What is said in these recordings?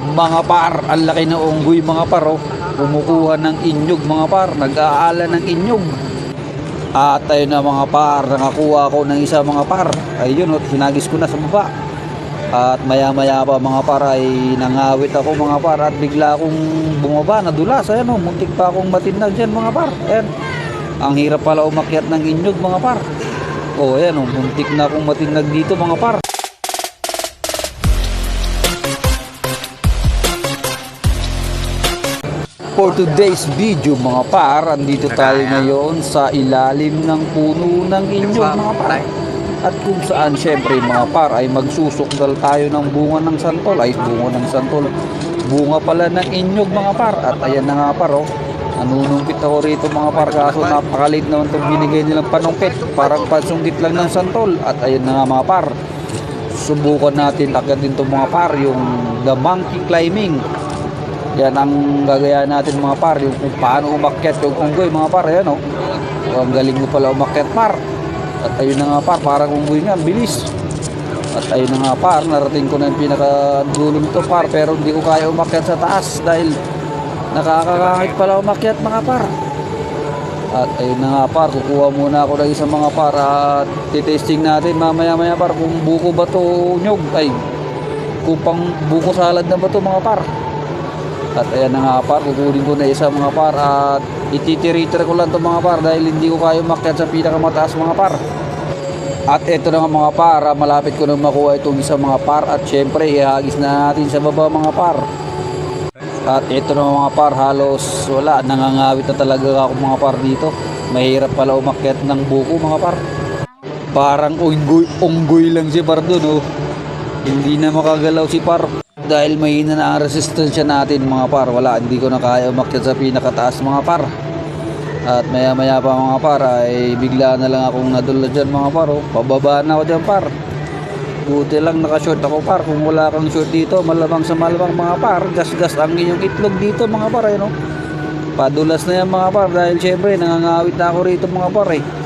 Mga par, ang laki ng unggoy mga par oh. Kumukuha ng inyog mga par, nag-aala ng inyog. At ayun na mga par, nakakuha ako ng isa mga par. Ayun oh, hinagis ko na sa baba. At maya maya pa mga par ay nangawit ako mga par at bigla akong bumaba, nadulas. Ayan oh, muntik pa akong matinag dyan mga par. Ayan. Ang hirap pala umakyat ng inyog mga par. Oh, ayan oh, muntik na akong matinag dito mga par. For today's video mga par, andito tayo ngayon sa ilalim ng puno ng inyog mga par. At kung saan syempre mga par ay magsusukdal tayo ng bunga ng santol, ay bunga ng santol. Bunga pala ng inyog mga par. At ayan na nga par oh. Nanunungkit ako rito mga par kaso napakalit naman itong binigay nilang panungkit. Parang pansungkit lang ng santol. At ayun na nga mga par. Subukan natin agad din itong mga par yung the monkey climbing. Yan ang gagayahin natin mga par, yung kung paano umakyat yung unggoy mga par, ayan o. Oh. Ang galing mo pala umakyat par. At ayun na nga par, parang unggoy nga, bilis. At ayun na nga par, narating ko na yung pinakadulo nito par, pero hindi ko kaya umakyat sa taas dahil nakakakangit pala umakyat mga par. At ayun na nga par, kukuha muna ako ng isang mga par at titesting natin mamaya maya par kung buko ba to nyog, ay kung pang buko salad na ba to mga par. At ayan na nga par, kukunin ko na isa mga par at ititiriter ko lang to mga par dahil hindi ko kaya umakyat sa pinakamataas mga par. At ito na nga mga par, ah, malapit ko na makuha itong isa mga par at syempre ihagis na natin sa baba mga par. At ito na mga par, halos wala, nangangawit na talaga ako mga par dito. Mahirap pala umakyat ng buko mga par. Parang unggoy, unggoy lang si par dun oh. Hindi na makagalaw si par dahil mahina na ang resistensya natin mga par. Wala hindi ko na kaya umakyat sa pinakataas mga par. At maya maya pa mga par ay bigla na lang akong nadula dyan mga par. Oh. pababa na ako dyan par. Buti lang nakashort ako par. Kung wala kang short dito malamang sa malamang mga par. Gas gas ang inyong itlog dito mga par eh, no? padulas na yan mga par. Dahil syempre nangangawit na ako rito mga par eh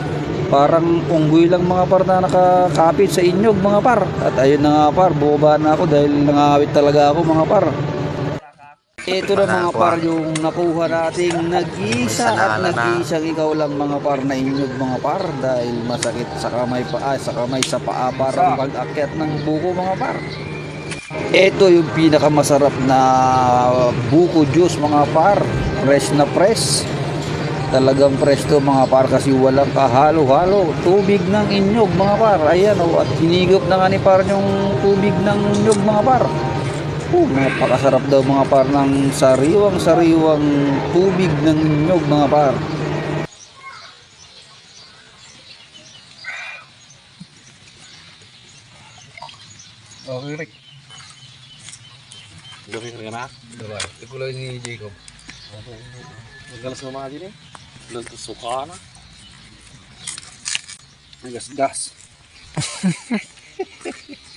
parang unggoy lang mga par na nakakapit sa inyog mga par. At ayun na nga par bumaba na ako dahil nangawit talaga ako mga par. Ito na mga par yung nakuha nating nag-isa at nag-isang ikaw lang mga par na inyog mga par. Dahil masakit sa kamay pa ah, sa kamay sa paa parang pag-akyat ng buko mga par. Ito yung pinakamasarap na buko juice mga par. Fresh na fresh talagang presto mga par kasi walang kahalo-halo tubig ng inyog mga par ayan o at hinigop na nga ni par yung tubig ng inyog mga par oh, napakasarap daw mga par ng sariwang sariwang tubig ng inyog mga par Okay, Rick. Dumi ka na. Diba? Ikuloy ni Jacob. Magalas mo mga din eh. Dan tersuka lah Agak sedas.